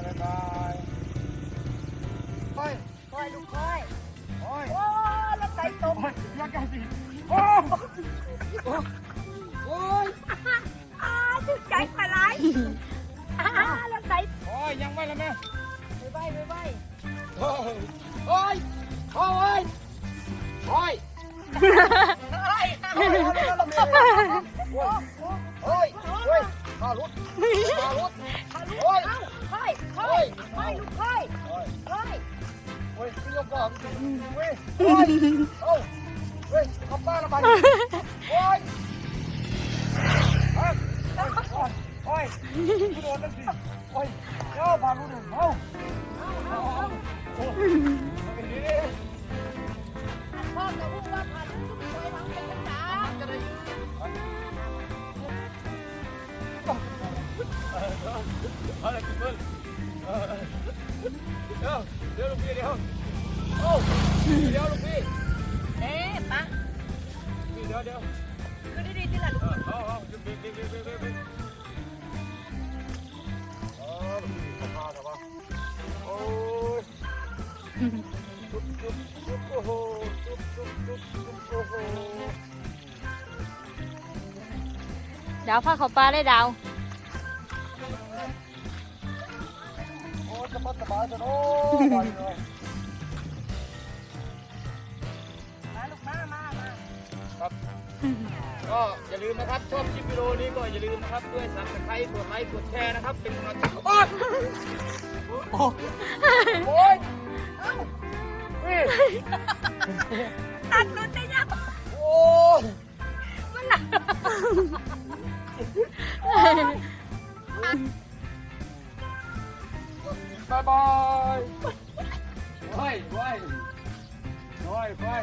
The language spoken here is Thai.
ายบ๊ายบายไปค่อยลูกค่อย โอ้ยโอ้รถไถตกโอ้ยรักกันสิโอ้โอ้ยอ้าถึงใจขลายอ้ารถไถโอ้ยยังไม่ละแม่ไปไปไปไปโอ้ยโอ้ยโอ้ยโอ้ยเฮ้ยโอ้ยะพูดว่าผ่านลูกค่อยหลังเป็นจังจ๋าจะได้อะไรกินเพิ่มเดี๋ยวเดี๋ยวลูกพี่เดี๋ยว โอ้เดี๋ยวลูกพี่เอ๊ะปะเดี๋ยวเดี๋ยวคือดีๆที่ละลูกเอาเอาเบรกเบรกเบรกเบรกเบรกเบรกเออลูกพี่ขอพาเถอะวะโอ้ยจุ๊บจุ๊บจุ๊บโอ้โหจุ๊บจุ๊บจุ๊บจุ๊บโอ้โหดาวพาเขาปลาได้ดาวโอ้ยสบายสบายจังโอ้ ก็อย่าลืมนะครับชอบคลิปวิดีโอนี้ก็อย่าลืมนะครับด้วยซับสไครต์กดไลค์กดแชร์นะครับ เป็นกำลังใจโอ้ยโอ้ยโอ้ยนี่ตัดรถได้ยังโอ้ยมันหนักบายบายว้ายว้ายว้ายว้าย